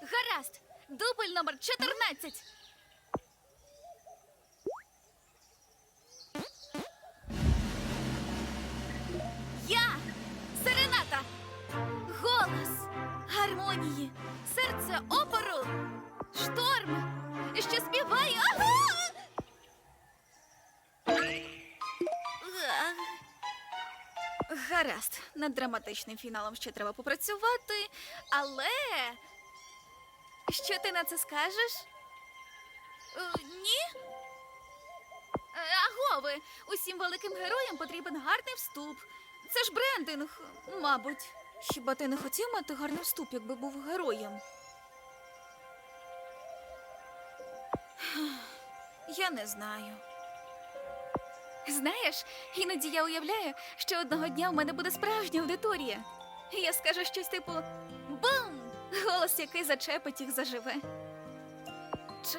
Гаразд! Дубль номер 14. Я Серената. Голос гармонії, серце опору, що Гаразд, над драматичним фіналом ще треба попрацювати, але що ти на це скажеш? Е, ні? Е, Аго усім великим героям потрібен гарний вступ. Це ж брендинг, мабуть. Хіба ти не хотів мати гарний вступ, якби був героєм? Я не знаю. Знаєш, іноді я уявляю, що одного дня в мене буде справжня аудиторія. І Я скажу щось типу Бум! Голос, який зачепить їх заживе. Чи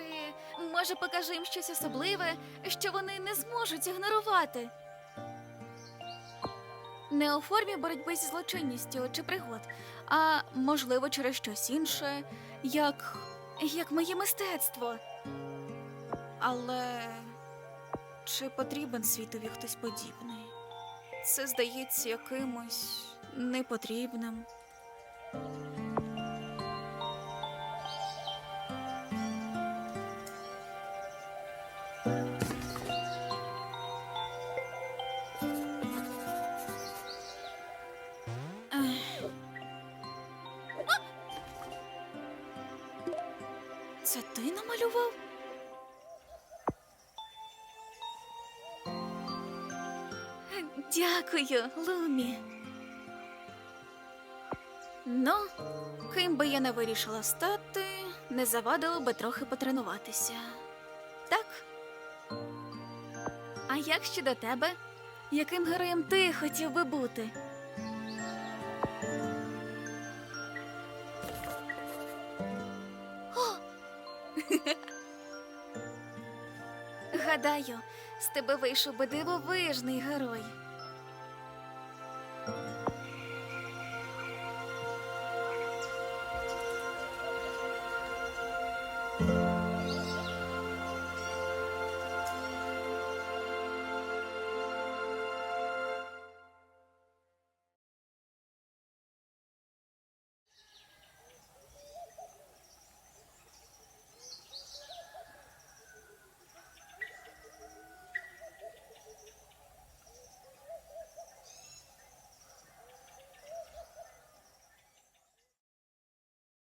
може покажу їм щось особливе, що вони не зможуть ігнорувати? Не у формі боротьби зі злочинністю чи пригод, а можливо через щось інше, як, як моє мистецтво. Але чи потрібен світові хтось подібний? Це здається якимось непотрібним. Це ти намалював? Дякую, Лумі. Ну, ким би я не вирішила стати, не завадило би трохи потренуватися. Так? А як щодо тебе? Яким героєм ти хотів би бути? О! Гадаю, з тебе вийшов би дивовижний герой.